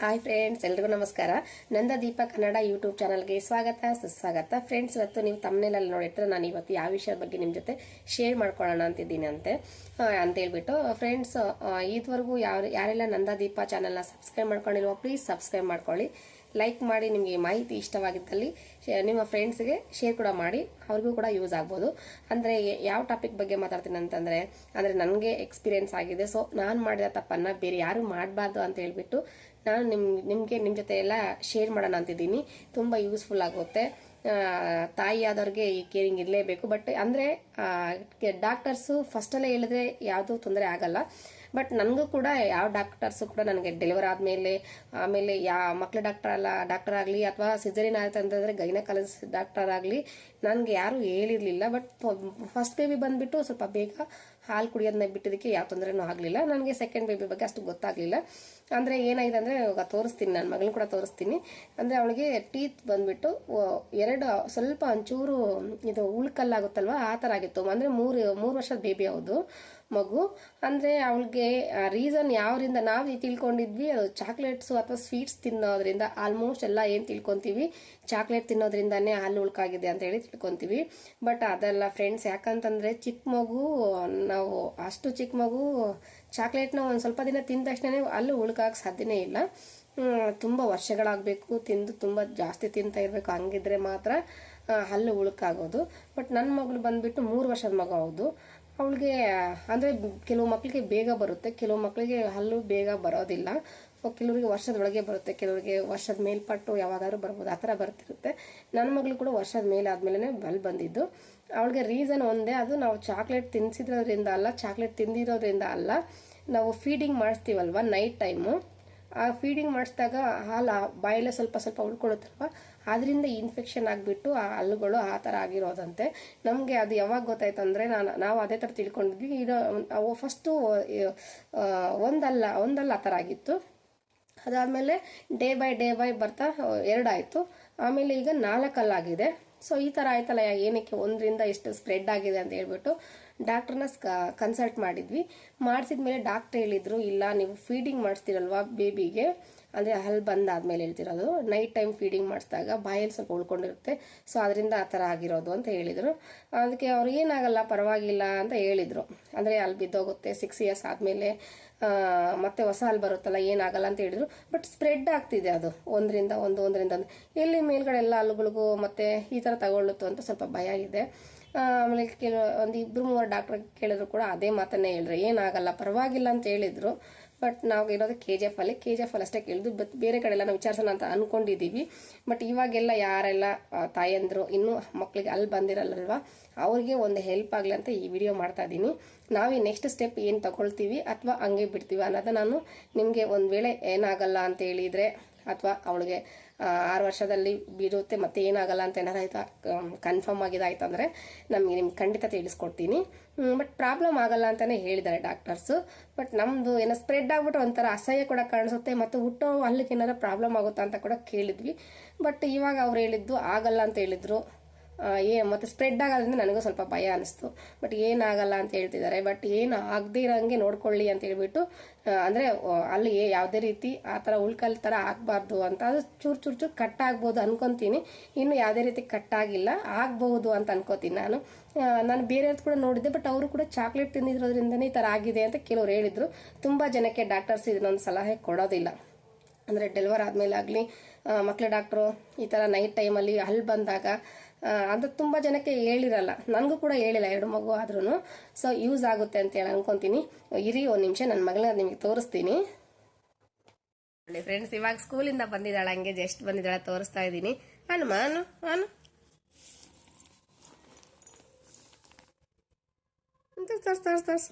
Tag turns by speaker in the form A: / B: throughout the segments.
A: Hi friends ಎಲ್ರಿಗೂ ನಮಸ್ಕಾರ. ನಂದ ದೀಪ Kannada YouTube ಚಾನಲ್ಗೆ ಸ್ವಾಗತ, ಸುಸ್ವಾಗತ. ಫ್ರೆಂಡ್ಸ್ ಇವತ್ತು ನೀವು ತಮ್ಮನೇಲಲ್ಲಿ ನೋಡಿರ್ತಾರೆ ನಾನು ಇವತ್ತು ಯಾವ ವಿಷಯದ ಬಗ್ಗೆ ನಿಮ್ಮ ಜೊತೆ ಶೇರ್ ಮಾಡ್ಕೊಳ್ಳೋಣ ಅಂತಿದ್ದೀನಿ ಅಂತೆ ಅಂತ ಹೇಳ್ಬಿಟ್ಟು ಫ್ರೆಂಡ್ಸ್ ಇದುವರೆಗೂ ಯಾರು ಯಾರೆಲ್ಲ ನಂದ ದೀಪ ಚಾನಲ್ನ ಸಬ್ಸ್ಕ್ರೈಬ್ ಮಾಡ್ಕೊಂಡಿಲ್ವೋ ಪ್ಲೀಸ್ ಸಬ್ಸ್ಕ್ರೈಬ್ ಮಾಡ್ಕೊಳ್ಳಿ. ಲೈಕ್ ಮಾಡಿ ನಿಮಗೆ ಮಾಹಿತಿ ಇಷ್ಟವಾಗಿದ್ದಲ್ಲಿ ನಿಮ್ಮ ಫ್ರೆಂಡ್ಸ್ಗೆ ಶೇರ್ ಕೂಡ ಮಾಡಿ, ಅವ್ರಿಗೂ ಕೂಡ ಯೂಸ್ ಆಗ್ಬೋದು. ಅಂದರೆ ಯಾವ ಟಾಪಿಕ್ ಬಗ್ಗೆ ಮಾತಾಡ್ತೀನಿ ಅಂತಂದರೆ, ಅಂದರೆ ನನಗೆ ಎಕ್ಸ್ಪೀರಿಯೆನ್ಸ್ ಆಗಿದೆ. ಸೊ ನಾನು ಮಾಡಿದ ತಪ್ಪನ್ನು ಬೇರೆ ಯಾರು ಮಾಡಬಾರ್ದು ಅಂತ ಹೇಳ್ಬಿಟ್ಟು ನಾನು ನಿಮ್, ನಿಮಗೆ ನಿಮ್ಮ ಜೊತೆ ಎಲ್ಲ ಶೇರ್ ಮಾಡೋಣ ಅಂತಿದ್ದೀನಿ. ತುಂಬ ಯೂಸ್ಫುಲ್ ಆಗುತ್ತೆ. ತಾಯಿ ಆದವ್ರಿಗೆ ಈ ಕೇರಿಂಗ್ ಇರಲೇಬೇಕು. ಬಟ್ ಅಂದರೆ ಡಾಕ್ಟರ್ಸು ಫಸ್ಟಲ್ಲೇ ಹೇಳಿದ್ರೆ ಯಾವುದೂ ತೊಂದರೆ ಆಗಲ್ಲ. ಬಟ್ ನನಗೂ ಕೂಡ ಯಾವ ಡಾಕ್ಟರ್ಸು ಕೂಡ ನನಗೆ ಡೆಲಿವರ್ ಆದಮೇಲೆ, ಆಮೇಲೆ ಯಾ ಮಕ್ಕಳ ಡಾಕ್ಟರ್ ಅಲ್ಲ ಡಾಕ್ಟರ್ ಆಗಲಿ ಅಥವಾ ಸಿಜರಿನ್ ಆಯ್ತು ಅಂತಂದರೆ ಗೈನಕಾಲಜ್ ಡಾಕ್ಟರ್ ಆಗಲಿ ನನಗೆ ಯಾರೂ ಹೇಳಿರಲಿಲ್ಲ. ಬಟ್ ಫಸ್ಟ್ ಬೇಬಿ ಬಂದುಬಿಟ್ಟು ಸ್ವಲ್ಪ ಬೇಗ ಹಾಲು ಕುಡಿಯೋದನ್ನ ಬಿಟ್ಟಿದ್ದಕ್ಕೆ ಯಾವ ತೊಂದರೆನೂ ಆಗಲಿಲ್ಲ. ನನಗೆ ಸೆಕೆಂಡ್ ಬೇಬಿ ಬಗ್ಗೆ ಅಷ್ಟು ಗೊತ್ತಾಗಲಿಲ್ಲ. ಅಂದರೆ ಏನಾಗಿದೆ ಅಂದರೆ ಇವಾಗ ತೋರಿಸ್ತೀನಿ ನನ್ನ ಮಗಳು ಕೂಡ ತೋರಿಸ್ತೀನಿ. ಅಂದರೆ ಅವಳಿಗೆ ಟೀತ್ ಬಂದುಬಿಟ್ಟು ಎರಡು ಸ್ವಲ್ಪ ಒಂಚೂರು ಇದು ಉಳ್ಕಲ್ಲಾಗುತ್ತಲ್ವ? ಆ ಥರ ಆಗಿತ್ತು. ಅಂದರೆ ಮೂರು ಮೂರು ವರ್ಷದ ಬೇಬಿ ಹೌದು ಮಗು. ಅಂದರೆ ಅವಳಿಗೆ ರೀಸನ್ ಯಾವ್ರಿಂದ ನಾವು ತಿಳ್ಕೊಂಡಿದ್ವಿ, ಅದು ಚಾಕ್ಲೇಟ್ಸು ಅಥವಾ ಸ್ವೀಟ್ಸ್ ತಿನ್ನೋದ್ರಿಂದ ಆಲ್ಮೋಸ್ಟ್ ಎಲ್ಲ ಏನು ತಿಳ್ಕೊತೀವಿ, ಚಾಕ್ಲೇಟ್ ತಿನ್ನೋದ್ರಿಂದನೇ ಹಾಲು ಉಳ್ಕಾಗಿದೆ ಅಂತ ಹೇಳಿ ತಿಳ್ಕೊತೀವಿ. ಬಟ್ ಅದೆಲ್ಲ ಫ್ರೆಂಡ್ಸ್ ಯಾಕಂತಂದರೆ ಚಿಕ್ಕ ಮಗು, ನಾವು ಅಷ್ಟು ಚಿಕ್ಕ ಮಗು, ಚಾಕ್ಲೇಟ್ನ ಒಂದು ಸ್ವಲ್ಪ ದಿನ ತಿಂದ ತಕ್ಷಣ ಅಲ್ಲಿ ಉಳ್ಕಾಗಕ್ಕೆ ಸಾಧ್ಯನೇ ಇಲ್ಲ. ತುಂಬ ವರ್ಷಗಳಾಗಬೇಕು, ತಿಂದು ತುಂಬ ಜಾಸ್ತಿ ತಿಂತಾ ಇರಬೇಕು, ಹಂಗಿದ್ರೆ ಮಾತ್ರ ಹಲ್ಲು ಉಳುಕಾಗೋದು. ಬಟ್ ನನ್ನ ಮಗಳು ಬಂದ್ಬಿಟ್ಟು ಮೂರು ವರ್ಷದ ಮಗು ಹೌದು ಅವಳಿಗೆ, ಅಂದರೆ ಕೆಲವು ಮಕ್ಕಳಿಗೆ ಬೇಗ ಬರುತ್ತೆ. ಕೆಲವು ಮಕ್ಕಳಿಗೆ ಹಲ್ಲು ಬೇಗ ಬರೋದಿಲ್ಲ. ಕೆಲವರಿಗೆ ವರ್ಷದ ಒಳಗೆ ಬರುತ್ತೆ. ಕೆಲವರಿಗೆ ವರ್ಷದ ಮೇಲ್ಪಟ್ಟು ಯಾವಾಗಾದ್ರೂ ಬರ್ಬೋದು. ಆ ಥರ ಬರ್ತಿರುತ್ತೆ. ನನ್ನ ಮಗಳು ಕೂಡ ವರ್ಷದ ಮೇಲೆ ಆದಮೇಲೆ ಬಲ್ ಬಂದಿದ್ದು. ಅವಳಿಗೆ ರೀಸನ್ ಒಂದೇ, ಅದು ನಾವು ಚಾಕ್ಲೇಟ್ ತಿನ್ನಿಸಿದ್ರೋದ್ರಿಂದ ಅಲ್ಲ ಚಾಕ್ಲೇಟ್ ತಿಂದಿರೋದ್ರಿಂದ ಅಲ್ಲ, ನಾವು ಫೀಡಿಂಗ್ ಮಾಡಿಸ್ತೀವಲ್ವ? ನೈಟ್ ಟೈಮು ಆ ಫೀಡಿಂಗ್ ಮಾಡಿಸಿದಾಗ ಹಾಲು ಬಾಯಲ್ಲೇ ಸ್ವಲ್ಪ ಸ್ವಲ್ಪ ಉಳ್ಕೊಳ್ಳುತ್ತಲ್ವ? ಅದರಿಂದ ಇನ್ಫೆಕ್ಷನ್ ಆಗಿಬಿಟ್ಟು ಆ ಹಲ್ಲುಗಳು ಆ ಥರ ಆಗಿರೋದಂತೆ. ನಮಗೆ ಅದು ಯಾವಾಗ ಗೊತ್ತಾಯ್ತು ಅಂದರೆ ನಾನು, ನಾವು ಅದೇ ಥರ ತಿಳ್ಕೊಂಡಿದ್ವಿ. ಇದು, ಅವು ಫಸ್ಟು ಒಂದಲ್ಲ ಒಂದಲ್ಲ ಆ ಥರ ಆಗಿತ್ತು. ಅದಾದಮೇಲೆ ಡೇ ಬೈ ಡೇ ಬೈ ಬರ್ತಾ ಎರಡಾಯಿತು. ಆಮೇಲೆ ಈಗ ನಾಲ್ಕಲ್ಲಾಗಿದೆ. ಸೊ ಈ ಥರ ಆಯ್ತಲ್ಲ, ಏನಕ್ಕೆ ಒಂದರಿಂದ ಎಷ್ಟು ಸ್ಪ್ರೆಡ್ ಆಗಿದೆ ಅಂತ ಹೇಳ್ಬಿಟ್ಟು ಡಾಕ್ಟ್ರನ್ನ ಕನ್ಸಲ್ಟ್ ಮಾಡಿದ್ವಿ. ಮಾಡಿಸಿದ್ಮೇಲೆ ಡಾಕ್ಟ್ರ್ ಹೇಳಿದ್ರು, ಇಲ್ಲ, ನೀವು ಫೀಡಿಂಗ್ ಮಾಡಿಸ್ತೀರಲ್ವಾ ಬೇಬಿಗೆ? ಅಂದರೆ ಹಲ್ ಬಂದಾದ್ಮೇಲೆ ಹೇಳ್ತಿರೋದು, ನೈಟ್ ಟೈಮ್ ಫೀಡಿಂಗ್ ಮಾಡಿಸಿದಾಗ ಬಾಯಲ್ಲಿ ಸ್ವಲ್ಪ ಉಳ್ಕೊಂಡಿರುತ್ತೆ, ಸೊ ಅದರಿಂದ ಆ ಥರ ಆಗಿರೋದು ಅಂತ ಹೇಳಿದರು. ಅದಕ್ಕೆ ಅವ್ರು ಏನಾಗಲ್ಲ, ಪರವಾಗಿಲ್ಲ ಅಂತ ಹೇಳಿದರು. ಅಂದರೆ ಅಲ್ಲಿ ಬಿದ್ದೋಗುತ್ತೆ ಸಿಕ್ಸ್ ಇಯರ್ಸ್ ಆದಮೇಲೆ ಮತ್ತೆ ಹೊಸ ಹಾಲು ಬರುತ್ತಲ್ಲ, ಏನಾಗಲ್ಲ ಅಂತ ಹೇಳಿದರು. ಬಟ್ ಸ್ಪ್ರೆಡ್ ಆಗ್ತಿದೆ ಅದು, ಒಂದರಿಂದ ಒಂದು ಒಂದರಿಂದ ಒಂದು. ಎಲ್ಲಿ ಮೇಲ್ಗಡೆ ಎಲ್ಲ ಹಲ್ಲುಗಳಿಗೂ ಮತ್ತೆ ಈ ಥರ ತಗೊಳ್ಳುತ್ತೋ ಅಂತ ಸ್ವಲ್ಪ ಭಯ ಇದೆ. ಆಮೇಲೆ ಕೆಲವು, ಒಂದು ಇಬ್ಬರು ಮೂವರು ಡಾಕ್ಟ್ರ್ ಕೇಳಿದ್ರು ಕೂಡ ಅದೇ ಮಾತನ್ನೇ ಹೇಳಿದ್ರು ಏನಾಗಲ್ಲ ಪರವಾಗಿಲ್ಲ ಅಂತ ಹೇಳಿದ್ರು. ಬಟ್ ನಾವು ಇರೋದು ಕೆ ಜಿ ಎಫ್ ಅಲ್ಲಿ ಕೆ ಜಿ ಎಫ್ ಅಲ್ಲಿ ಅಷ್ಟೇ ಕೇಳಿದ್ರು ಬಟ್ ಬೇರೆ ಕಡೆ ಎಲ್ಲ ನಾವು ವಿಚಾರಿಸೋಣ ಅಂತ ಅನ್ಕೊಂಡಿದ್ದೀವಿ ಬಟ್ ಇವಾಗೆಲ್ಲ ಯಾರೆಲ್ಲ ತಾಯಂದ್ರು, ಇನ್ನೂ ಮಕ್ಕಳಿಗೆ ಅಲ್ಲಿ ಬಂದಿರಲ್ಲಲ್ವಾ, ಅವ್ರಿಗೆ ಒಂದು ಹೆಲ್ಪ್ ಆಗಲಿ ಅಂತ ಈ ವಿಡಿಯೋ ಮಾಡ್ತಾ ಇದ್ದೀನಿ ನಾವು ಈ ನೆಕ್ಸ್ಟ್ ಸ್ಟೆಪ್ ಏನು ತಗೊಳ್ತೀವಿ ಅಥವಾ ಹಂಗೆ ಬಿಡ್ತೀವಿ ಅನ್ನೋದು ನಾನು ನಿಮಗೆ ಒಂದು ವೇಳೆ ಏನಾಗಲ್ಲ ಅಂತ ಹೇಳಿದರೆ, ಅಥವಾ ಅವಳಿಗೆ ಆರು ವರ್ಷದಲ್ಲಿ ಬೀರುತ್ತೆ ಮತ್ತೆ ಏನಾಗಲ್ಲ ಅಂತ ಏನಾರು ಆಯ್ತಾ? ಕನ್ಫರ್ಮ್ ಆಗಿದಾಯ್ತು ಅಂದರೆ ನಮಗೆ ನಿಮ್ಗೆ ಖಂಡಿತ ತಿಳಿಸ್ಕೊಡ್ತೀನಿ. ಬಟ್ ಪ್ರಾಬ್ಲಮ್ ಆಗಲ್ಲ ಅಂತಲೇ ಹೇಳಿದ್ದಾರೆ ಡಾಕ್ಟರ್ಸು ಬಟ್ ನಮ್ಮದು ಏನೋ ಸ್ಪ್ರೆಡ್ ಆಗ್ಬಿಟ್ಟು ಒಂಥರ ಅಸಹ್ಯ ಕೂಡ ಕಾಣಿಸುತ್ತೆ, ಮತ್ತು ಹುಟ್ಟೋ ಅಲ್ಲಿಗೆ ಏನಾರ ಪ್ರಾಬ್ಲಮ್ ಆಗುತ್ತಾ ಅಂತ ಕೂಡ ಕೇಳಿದ್ವಿ. ಬಟ್ ಇವಾಗ ಅವ್ರು ಹೇಳಿದ್ದು ಆಗಲ್ಲ ಅಂತ ಹೇಳಿದ್ರು. ಏ, ಮತ್ತೆ ಸ್ಪ್ರೆಡ್ ಆಗೋದ್ರಿಂದ ನನಗೂ ಸ್ವಲ್ಪ ಭಯ ಅನಿಸ್ತು. ಬಟ್ ಏನಾಗಲ್ಲ ಅಂತ ಹೇಳ್ತಿದ್ದಾರೆ. ಬಟ್ ಏನು ಆಗದೇ ನೋಡ್ಕೊಳ್ಳಿ ಅಂತ ಹೇಳ್ಬಿಟ್ಟು ಅಂದರೆ ಅಲ್ಲಿ ಯಾವುದೇ ರೀತಿ ಆ ಥರ ಉಳ್ಕಲ್ ಥರ ಆಗಬಾರ್ದು ಅಂತ. ಅದು ಚೂರು ಚೂರು ಚೂರು ಕಟ್ ಆಗ್ಬೋದು ಅನ್ಕೊಂತೀನಿ. ಇನ್ನು ಯಾವುದೇ ರೀತಿ ಕಟ್ ಆಗಿಲ್ಲ. ಆಗಬಹುದು ಅಂತ ಅನ್ಕೋತೀನಿ ನಾನು. ನಾನು ಬೇರೆಯವ್ರದ್ದು ಕೂಡ ನೋಡಿದ್ದೆ. ಬಟ್ ಅವರು ಕೂಡ ಚಾಕ್ಲೇಟ್ ತಿಂದಿರೋದ್ರಿಂದನೇ ಈ ಥರ ಆಗಿದೆ ಅಂತ ಕೆಲವರು ಹೇಳಿದರು. ತುಂಬ ಜನಕ್ಕೆ ಡಾಕ್ಟರ್ಸ್ ಇದನ್ನೊಂದು ಸಲಹೆ ಕೊಡೋದಿಲ್ಲ. ಅಂದರೆ ಡೆಲಿವರ್ ಆದಮೇಲೆ ಆಗಲಿ ಮಕ್ಕಳ ಡಾಕ್ಟ್ರು ಈ ಥರ ನೈಟ್ ಟೈಮಲ್ಲಿ ಅಲ್ಲಿ ಬಂದಾಗ ಅದು ತುಂಬ ಜನಕ್ಕೆ ಹೇಳಿರಲ್ಲ. ನನಗೂ ಕೂಡ ಹೇಳಿಲ್ಲ, ಎರಡು ಮಗು ಆದ್ರೂ ಸೊ ಯೂಸ್ ಆಗುತ್ತೆ ಅಂತ ಹೇಳಿ ಅನ್ಕೊಂತೀನಿ. ಇರಿ ಒಂದು ನಿಮಿಷ ನನ್ನ ಮಗಳನ್ನ ನಿಮಗೆ ತೋರಿಸ್ತೀನಿ. ಫ್ರೆಂಡ್ಸ್ ಇವಾಗ ಸ್ಕೂಲಿಂದ ಬಂದಿದ್ದಾಳೆ, ಹಂಗೆ ಜಸ್ಟ್ ಬಂದಿದ್ದಾಳೆ, ತೋರಿಸ್ತಾ ಇದ್ದೀನಿ. ಅನು ಮಾನು ಅನು. ತೋರ್ಸ್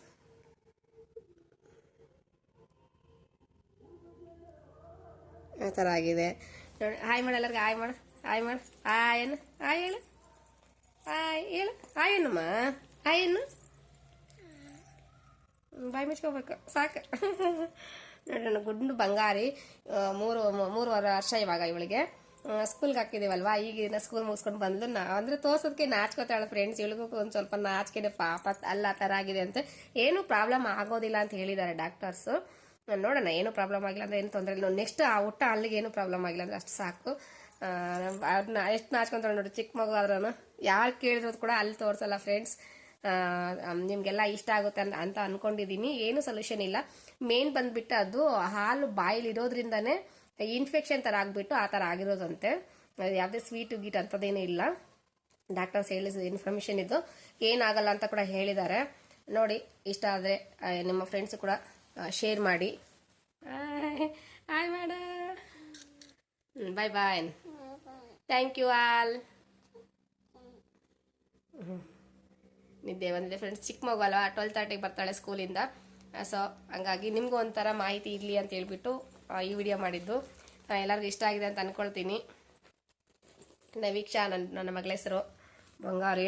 A: ಆ ಥರ ಆಗಿದೆ. ನೋಡಿ ಹಾಯ್ ಮಾಡು ಎಲ್ಲರಿಗೆ ಹಾಯ್ ಮಾಡು. ಹಾಯ್ ಮಾಡು ಹಾಯ್ ಆಯ್ ಹೇಳು. ಹಾಯ್ ಹೇಳು ಆಯೇನಮ್ಮ ಏನು ಬಾಯಿ ಮುಚ್ಕೋಬೇಕು, ಸಾಕು. ನೋಡೋಣ ಗುಂಡು ಬಂಗಾರಿ ಮೂರು, ಮೂರುವರೆ ವರ್ಷ ಇವಾಗ ಇವಳಿಗೆ. ಸ್ಕೂಲ್ಗೆ ಹಾಕಿದೀವಲ್ವಾ ಈಗ ಸ್ಕೂಲ್ ಮುಗಿಸ್ಕೊಂಡು ಬಂದ್ಲು ನಾ, ಅಂದ್ರೆ ತೋರ್ಸೋದಕ್ಕೆ ನಾಚ್ಕೋತಾಳೆ ಫ್ರೆಂಡ್ಸ್ ಇವಳಿಗೂ ಒಂದು ಸ್ವಲ್ಪ ನಾಚಿಕೆನೆ ಪಾಪ, ಅಲ್ಲ, ಆ ಥರ ಆಗಿದೆ ಅಂತ. ಏನು ಪ್ರಾಬ್ಲಮ್ ಆಗೋದಿಲ್ಲ ಅಂತ ಹೇಳಿದ್ದಾರೆ ಡಾಕ್ಟರ್ಸು ನೋಡೋಣ ಏನು ಪ್ರಾಬ್ಲಮ್ ಆಗಿಲ್ಲ ಅಂದ್ರೆ ಏನು ತೊಂದರೆ ಇಲ್ಲ. ನೆಕ್ಸ್ಟ್ ಆ ಊಟ ಅಲ್ಲಿಗೆ ಏನು ಪ್ರಾಬ್ಲಮ್ ಆಗಿಲ್ಲ ಅಂದ್ರೆ ಅಷ್ಟು ಸಾಕು. ಅದನ್ನ ಎಷ್ಟು ನಾಚ್ಕೊಂತಾರೆ ನೋಡಿ ಚಿಕ್ಕ ಮಗು ಆದ್ರೂ ಯಾರು ಕೇಳಿದ್ರು ಕೂಡ ಅಲ್ಲಿ ತೋರಿಸಲ್ಲ ಫ್ರೆಂಡ್ಸ್ ನಿಮಗೆಲ್ಲ ಇಷ್ಟ ಆಗುತ್ತೆ ಅಂತ ಅನ್ಕೊಂಡಿದೀನಿ. ಏನು ಸೊಲ್ಯೂಷನ್ ಇಲ್ಲ. ಮೇನ್ ಬಂದ್ಬಿಟ್ಟು ಅದು ಹಾಲು ಬಾಯಲ್ಲಿ ಇರೋದ್ರಿಂದಾನೆ ಇನ್ಫೆಕ್ಷನ್ ಥರ ಆಗಿಬಿಟ್ಟು ಆ ಥರ ಆಗಿರೋದಂತೆ. ಯಾವುದೇ ಸ್ವೀಟು ಗೀಟ್ ಅಂತದೇನು ಇಲ್ಲ. ಡಾಕ್ಟರ್ಸ್ ಹೇಳಿದ ಇನ್ಫಾರ್ಮೇಶನ್ ಇದು. ಏನಾಗಲ್ಲ ಅಂತ ಕೂಡ ಹೇಳಿದ್ದಾರೆ. ನೋಡಿ, ಇಷ್ಟ ಆದರೆ ನಿಮ್ಮ ಫ್ರೆಂಡ್ಸ್ ಕೂಡ ಶೇರ್ ಮಾಡಿ. ಆಯ್ ಮಾಡ bye bye thank you all ನಿದ್ದೆ ಬಂದಿದೆ ಫ್ರೆಂಡ್ಸ್ ಚಿಕ್ಕ ಮಗು ಅಲ್ವಾ ಟ್ವೆಲ್ ತರ್ಟಿಗೆ ಬರ್ತಾಳೆ ಸ್ಕೂಲಿಂದ ಸೊ ಹಂಗಾಗಿ ನಿಮಗೂ ಒಂಥರ ಮಾಹಿತಿ ಇರಲಿ ಅಂತ ಹೇಳ್ಬಿಟ್ಟು ಈ ವಿಡಿಯೋ ಮಾಡಿದ್ದು. ಎಲ್ಲರಿಗೂ ಇಷ್ಟ ಆಗಿದೆ ಅಂತ ಅಂದ್ಕೊಳ್ತೀನಿ ನವೀಕ್ಷಾ ನನ್ನ ನನ್ನ ಮಗಳ ಹೆಸರು ಬಂಗಾರಿ.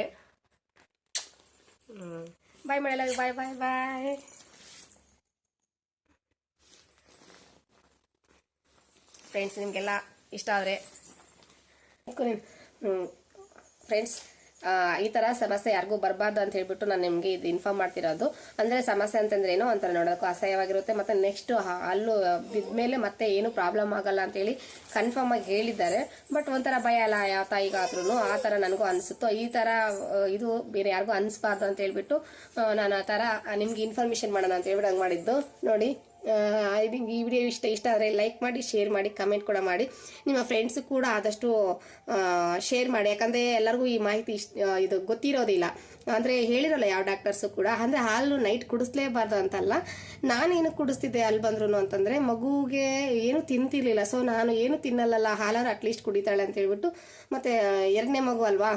A: ಬಾಯ್ ಮಾಡಲ್ಲ ಬಾಯ್ ಬಾಯ್ ಬಾಯ್ ಫ್ರೆಂಡ್ಸ್ ನಿಮಗೆಲ್ಲ ಇಷ್ಟ ಆದರೆ. ಫ್ರೆಂಡ್ಸ್ ಈ ಥರ ಸಮಸ್ಯೆ ಯಾರಿಗೂ ಬರಬಾರ್ದು ಅಂತ ಹೇಳ್ಬಿಟ್ಟು ನಾನು ನಿಮಗೆ ಇದು ಇನ್ಫಾರ್ಮ್ ಮಾಡ್ತಿರೋದು. ಅಂದರೆ ಸಮಸ್ಯೆ ಅಂತಂದ್ರೆ ಏನೋ ಒಂಥರ ನೋಡೋಕ್ಕೂ ಅಸಹ್ಯವಾಗಿರುತ್ತೆ. ಮತ್ತು ನೆಕ್ಸ್ಟ್ ಬಿದ್ದ ಮೇಲೆ ಮತ್ತೆ ಏನು ಪ್ರಾಬ್ಲಮ್ ಆಗಲ್ಲ ಅಂತೇಳಿ ಕನ್ಫರ್ಮ್ ಆಗಿ ಹೇಳಿದ್ದಾರೆ. ಬಟ್ ಒಂಥರ ಭಯ ಅಲ್ಲ, ಯಾವ ತಾಯಿಗಾದ್ರೂ ಆ ಥರ ನನಗೂ ಅನಿಸುತ್ತೋ, ಈ ಥರ ಇದು ಬೇರೆ ಯಾರಿಗೂ ಅನಿಸ್ಬಾರ್ದು ಅಂತ ಹೇಳ್ಬಿಟ್ಟು ನಾನು ಆ ಥರ ನಿಮಗೆ ಇನ್ಫಾರ್ಮೇಷನ್ ಮಾಡೋಣ ಅಂತ ಹೇಳ್ಬಿಟ್ಟು ಹಂಗೆ ಮಾಡಿದ್ದು. ನೋಡಿ. ಇದು ಈ ವಿಡಿಯೋ ಇಷ್ಟ ಇಷ್ಟ ಆದರೆ ಲೈಕ್ ಮಾಡಿ ಶೇರ್ ಮಾಡಿ ಕಮೆಂಟ್ ಕೂಡ ಮಾಡಿ. ನಿಮ್ಮ ಫ್ರೆಂಡ್ಸ್ ಕೂಡ ಆದಷ್ಟು ಶೇರ್ ಮಾಡಿ. ಯಾಕಂದರೆ ಎಲ್ಲರಿಗೂ ಈ ಮಾಹಿತಿ ಇಷ್ಟ ಇದು ಗೊತ್ತಿರೋದಿಲ್ಲ. ಅಂದರೆ ಹೇಳಿರಲ್ಲ ಯಾವ ಡಾಕ್ಟರ್ಸು ಕೂಡ, ಅಂದರೆ ಹಾಲು ನೈಟ್ ಕುಡಿಸ್ಲೇಬಾರ್ದು ಅಂತಲ್ಲ. ಏನು ಕುಡಿಸ್ತಿದ್ದೆ ಅಲ್ಲಿ ಬಂದ್ರು ಅಂತಂದರೆ ಮಗುಗೆ ಏನು ತಿಂತಿರ್ಲಿಲ್ಲ. ಸೊ ನಾನು ಏನು ತಿನ್ನಲ್ಲಲ್ಲ ಹಾಲಾರು ಅಟ್ಲೀಸ್ಟ್ ಕುಡಿತಾಳೆ ಅಂತ ಹೇಳ್ಬಿಟ್ಟು, ಮತ್ತು ಎರಡನೇ ಮಗು ಅಲ್ವಾ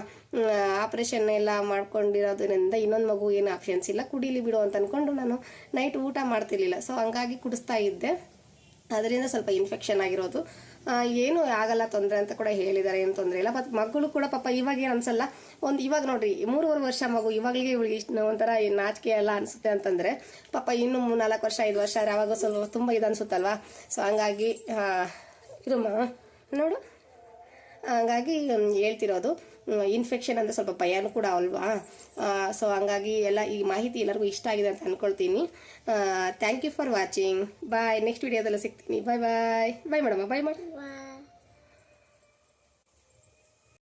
A: ಆಪ್ರೇಷನ್ ಎಲ್ಲ ಮಾಡ್ಕೊಂಡಿರೋದ್ರಿಂದ ಇನ್ನೊಂದು ಮಗು ಏನು ಆಪ್ಷನ್ಸ್ ಇಲ್ಲ. ಕುಡೀಲಿ ಬಿಡು ಅಂತ ಅಂದ್ಕೊಂಡು ನಾನು ನೈಟ್ ಊಟ ಮಾಡ್ತಿರ್ಲಿಲ್ಲ. ಸೊ ಹಂಗಾಗಿ ಕುಡಿಸ್ತಾ ಇದ್ದೆ. ಅದರಿಂದ ಸ್ವಲ್ಪ ಇನ್ಫೆಕ್ಷನ್ ಆಗಿರೋದು. ಏನು ಆಗಲ್ಲ, ತೊಂದರೆ ಅಂತ ಕೂಡ ಹೇಳಿದ್ದಾರೆ, ಏನು ತೊಂದರೆ ಇಲ್ಲ. ಮತ್ತು ಮಗಳು ಕೂಡ ಪಾಪ ಇವಾಗ ಏನು ಅನ್ಸಲ್ಲ. ಒಂದು ಇವಾಗ ನೋಡ್ರಿ, ಮೂರುವರೆ ವರ್ಷ ಮಗು ಇವಾಗಲಿಗೆ ಇವಳಿಗೆ ಇಷ್ಟು ಒಂಥರ ನಾಚಿಕೆ ಎಲ್ಲ ಅನಿಸುತ್ತೆ ಅಂತಂದರೆ, ಪಾಪ ಇನ್ನು ಮೂರು ನಾಲ್ಕು ವರ್ಷ, ಐದು ವರ್ಷ ಆದರೆ ಸ್ವಲ್ಪ ತುಂಬ ಇದು ಅನಿಸುತ್ತಲ್ವಾ? ಸೊ ಹಂಗಾಗಿ ಇರಮ್ಮ ನೋಡು. ಹಂಗಾಗಿ ಹೇಳ್ತಿರೋದು. ಇನ್ಫೆಕ್ಷನ್ ಅಂದರೆ ಸ್ವಲ್ಪ ಭಯನೂ ಕೂಡ ಅಲ್ವಾ? ಸೊ ಹಂಗಾಗಿ ಎಲ್ಲ ಈ ಮಾಹಿತಿ ಎಲ್ಲರಿಗೂ ಇಷ್ಟ ಆಗಿದೆ ಅಂತ ಅಂದ್ಕೊಳ್ತೀನಿ thank you for watching bye next ವಿಡಿಯೋದಲ್ಲಿ ಸಿಗ್ತೀನಿ. ಬಾಯ್ ಬಾಯ್ ಬಾಯ್ ಮೇಡಮ್ ಬಾಯ್ ಮಾಡಿ